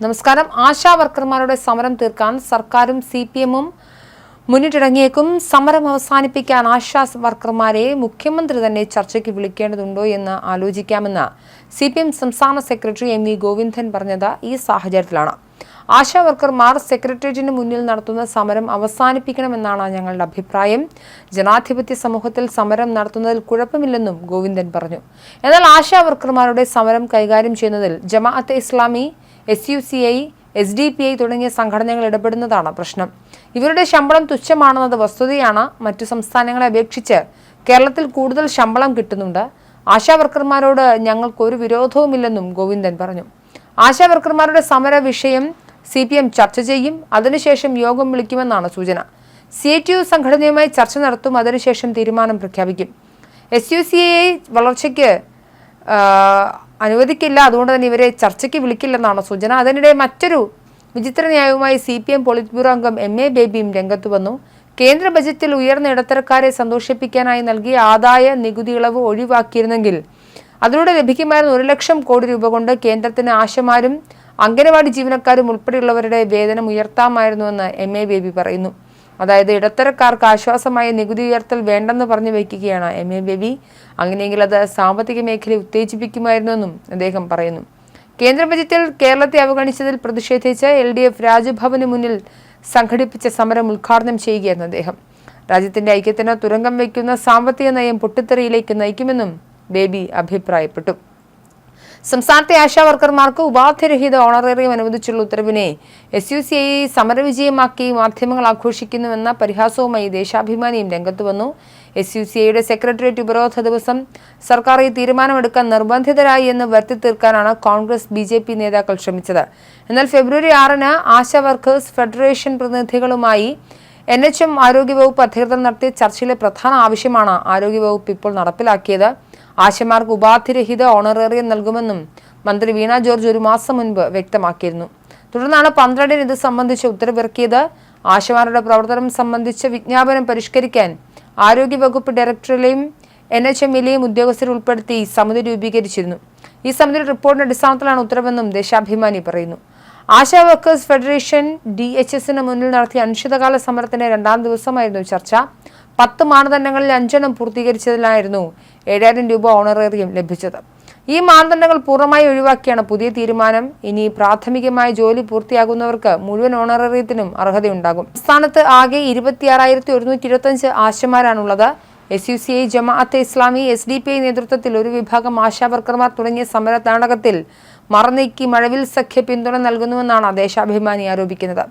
നമസ്കാരം. ആശാ വർക്കർമാരുടെ സമരം തീർക്കാൻ സർക്കാരും സി പി എമ്മും മുന്നിട്ടിറങ്ങിയേക്കും. സമരം അവസാനിപ്പിക്കാൻ ആശ്വാസ വർക്കർമാരെ മുഖ്യമന്ത്രി തന്നെ ചർച്ചയ്ക്ക് വിളിക്കേണ്ടതുണ്ടോ എന്ന് ആലോചിക്കാമെന്ന് സി പി എം സംസ്ഥാന സെക്രട്ടറി എം വി ഗോവിന്ദൻ പറഞ്ഞത് ഈ സാഹചര്യത്തിലാണ്. ആശാ വർക്കർമാർ സെക്രട്ടേറിയറ്റിന് മുന്നിൽ നടത്തുന്ന സമരം അവസാനിപ്പിക്കണമെന്നാണ് ഞങ്ങളുടെ അഭിപ്രായം. ജനാധിപത്യ സമൂഹത്തിൽ സമരം നടത്തുന്നതിൽ കുഴപ്പമില്ലെന്നും ഗോവിന്ദൻ പറഞ്ഞു. എന്നാൽ ആശാ വർക്കർമാരുടെ സമരം കൈകാര്യം ചെയ്യുന്നതിൽ Jamaat e Islami S U C I S D P I തുടങ്ങിയ സംഘടനകൾ ഇടപെടുന്നതാണ് പ്രശ്നം. ഇവരുടെ ശമ്പളം തുച്ഛമാണെന്നത് വസ്തുതയാണ്. മറ്റു സംസ്ഥാനങ്ങളെ അപേക്ഷിച്ച് കേരളത്തിൽ കൂടുതൽ ശമ്പളം കിട്ടുന്നുണ്ട്. ആശാവർക്കർമാരോട് ഞങ്ങൾക്ക് ഒരു വിരോധവുമില്ലെന്നും ഗോവിന്ദൻ പറഞ്ഞു. ആശാവർക്കർമാരുടെ സമര വിഷയം സി പി എം ചർച്ച ചെയ്യും. അതിനുശേഷം യോഗം വിളിക്കുമെന്നാണ് സൂചന. സി ടി യു സംഘടനയുമായി ചർച്ച നടത്തും. അതിനുശേഷം തീരുമാനം പ്രഖ്യാപിക്കും. എസ് യു സി ഐ വളർച്ചയ്ക്ക് അനുവദിക്കില്ല. അതുകൊണ്ട് തന്നെ ഇവരെ ചർച്ചയ്ക്ക് വിളിക്കില്ലെന്നാണ് സൂചന. അതിനിടെ മറ്റൊരു വിചിത്ര ന്യായവുമായി C P M polit bureau അംഗം എം എ ബേബിയും രംഗത്ത് വന്നു. കേന്ദ്ര ബജറ്റിൽ ഉയർന്ന ഇടത്തരക്കാരെ സന്തോഷിപ്പിക്കാനായി നൽകിയ ആദായ നികുതി ഇളവ് ഒഴിവാക്കിയിരുന്നെങ്കിൽ അതിലൂടെ ലഭിക്കുമായിരുന്ന ഒരു ലക്ഷം കോടി രൂപ കൊണ്ട് കേന്ദ്രത്തിന് ആശമാരും അംഗനവാടി ജീവനക്കാരും ഉൾപ്പെടെയുള്ളവരുടെ വേതനം ഉയർത്താമായിരുന്നുവെന്ന് എം എ ബേബി പറയുന്നു. അതായത് ഇടത്തരക്കാർക്ക് ആശ്വാസമായ നികുതി ഉയർത്തൽ വേണ്ടെന്ന് പറഞ്ഞു വയ്ക്കുകയാണ് എം എ ബേബി. അങ്ങനെയെങ്കിൽ അത് സാമ്പത്തിക മേഖലയെ ഉത്തേജിപ്പിക്കുമായിരുന്നെന്നും അദ്ദേഹം പറയുന്നു. കേന്ദ്ര ബജറ്റിൽ കേരളത്തെ അവഗണിച്ചതിൽ പ്രതിഷേധിച്ച് എൽ ഡി എഫ് രാജ്ഭവന് മുന്നിൽ സംഘടിപ്പിച്ച സമരം ഉദ്ഘാടനം ചെയ്യുകയായിരുന്നു അദ്ദേഹം. രാജ്യത്തിന്റെ ഐക്യത്തിന് തുരങ്കം വയ്ക്കുന്ന സാമ്പത്തിക നയം പൊട്ടിത്തെറിയിലേക്ക് നയിക്കുമെന്നും ബേബി അഭിപ്രായപ്പെട്ടു. സംസ്ഥാനത്തെ ആശാ വർക്കർമാർക്ക് ഉപാധിരഹിത ഓണറേറിയം അനുവദിച്ചുള്ള ഉത്തരവിനെ എസ് യു സി ഐ സമരവിജയമാക്കി മാധ്യമങ്ങൾ ആഘോഷിക്കുന്നുവെന്ന പരിഹാസവുമായി ദേശാഭിമാനിയും രംഗത്ത് വന്നു. എസ് യു സി ഐയുടെ സെക്രട്ടേറിയറ്റ് ഉപരോധ ദിവസം സർക്കാർ ഈ തീരുമാനമെടുക്കാൻ നിർബന്ധിതരായി എന്ന് വരുത്തി തീർക്കാനാണ് കോൺഗ്രസ് ബി ജെ പി നേതാക്കൾ ശ്രമിച്ചത്. എന്നാൽ ഫെബ്രുവരി ആറിന് ആശാ വർക്കേഴ്സ് ഫെഡറേഷൻ പ്രതിനിധികളുമായി എൻ എച്ച് എം ആരോഗ്യവകുപ്പ് അധികൃതർ നടത്തിയ ചർച്ചയിലെ പ്രധാന ആവശ്യമാണ് ആരോഗ്യവകുപ്പ് ഇപ്പോൾ നടപ്പിലാക്കിയത്. ആശമാർക്ക് ഉപാധിരഹിത ഓണറേറിയം നൽകുമെന്നും മന്ത്രി വീണ ജോർജ് ഒരു മാസം മുൻപ് വ്യക്തമാക്കിയിരുന്നു. തുടർന്നാണ് പന്ത്രണ്ടിന് ഇത് സംബന്ധിച്ച് ഉത്തരവിറക്കിയത്. ആശമാരുടെ പ്രവർത്തനം സംബന്ധിച്ച വിജ്ഞാപനം പരിഷ്കരിക്കാൻ ആരോഗ്യവകുപ്പ് ഡയറക്ടറിലെയും എൻ എച്ച് എമ്മിലെയും ഉദ്യോഗസ്ഥരെ ഉൾപ്പെടുത്തി സമിതി രൂപീകരിച്ചിരുന്നു. ഈ സമിതിയുടെ റിപ്പോർട്ടിന്റെ അടിസ്ഥാനത്തിലാണ് ഉത്തരവെന്നും ദേശാഭിമാനി പറയുന്നു. ASHA workers federation D H എസിന് മുന്നിൽ നടത്തിയ അനിശ്ചിതകാല സമരത്തിന്റെ രണ്ടാം ദിവസമായിരുന്നു ചർച്ച. പത്ത് മാനദണ്ഡങ്ങളിൽ അഞ്ചെണ്ണം പൂർത്തീകരിച്ചതിലായിരുന്നു ഏഴായിരം രൂപ ഓണറേറിയം ലഭിച്ചത്. ഈ മാനദണ്ഡങ്ങൾ പൂർണമായി ഒഴിവാക്കിയാണ് പുതിയ തീരുമാനം. ഇനി പ്രാഥമികമായ ജോലി പൂർത്തിയാകുന്നവർക്ക് മുഴുവൻ ഓണറേറിയത്തിനും അർഹതയുണ്ടാകും. സംസ്ഥാനത്ത് ആകെ ഇരുപത്തിയാറായിരത്തി ഒരുന്നൂറ്റി ഇരുപത്തഞ്ച് ആശമാരാണുള്ളത്. S U C I Jamaat e Islami S D P I നേതൃത്വത്തിൽ ഒരു വിഭാഗം ആശാവർക്കർമാർ തുടങ്ങിയ സമര നാടകത്തിൽ മറനീക്കി മഴവിൽ സഖ്യ പിന്തുണ നൽകുന്നുവെന്നാണ് ദേശാഭിമാനി ആരോപിക്കുന്നത്.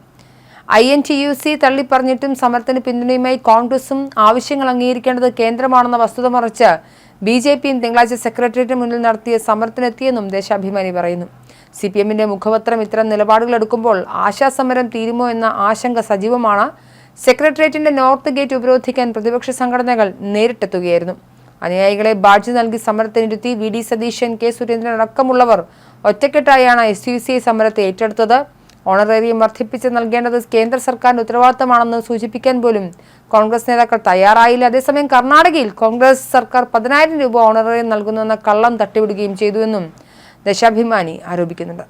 I N T U C തള്ളിപ്പറഞ്ഞിട്ടും സമരത്തിന് പിന്തുണയുമായി കോൺഗ്രസും ആവശ്യങ്ങൾ അംഗീകരിക്കേണ്ടത് കേന്ദ്രമാണെന്ന വസ്തുത മറിച്ച് ബി ജെ പിയും തിങ്കളാഴ്ച സെക്രട്ടേറിയറ്റിന് മുന്നിൽ നടത്തിയ സമരത്തിനെത്തിയെന്നും ദേശാഭിമാനി പറയുന്നു. സി പി എമ്മിന്റെ മുഖപത്രം ഇത്തരം നിലപാടുകൾ എടുക്കുമ്പോൾ ആശാസമരം തീരുമോ എന്ന ആശങ്ക സജീവമാണ്. സെക്രട്ടേറിയറ്റിന്റെ നോർത്ത് ഗേറ്റ് ഉപരോധിക്കാൻ പ്രതിപക്ഷ സംഘടനകൾ നേരിട്ടെത്തുകയായിരുന്നു. അനുയായികളെ ബാഡ്ജ് നൽകി സമരത്തിനിരുത്തി V D Satheesan K Surendran അടക്കമുള്ളവർ ഒറ്റക്കെട്ടായാണ് എസ് യു സി സമരത്തെ ഏറ്റെടുത്തത്. ഓണറേറിയം വർദ്ധിപ്പിച്ച് നൽകേണ്ടത് കേന്ദ്ര സർക്കാരിന്റെ ഉത്തരവാദിത്തമാണെന്ന് സൂചിപ്പിക്കാൻ പോലും കോൺഗ്രസ് നേതാക്കൾ തയ്യാറായില്ല. അതേസമയം കർണാടകയിൽ കോൺഗ്രസ് സർക്കാർ പതിനായിരം രൂപ ഓണറേറിയം നൽകുന്നുവെന്ന കള്ളം തട്ടിവിടുകയും ചെയ്തുവെന്നും ദശാഭിമാനി ആരോപിക്കുന്നുണ്ട്.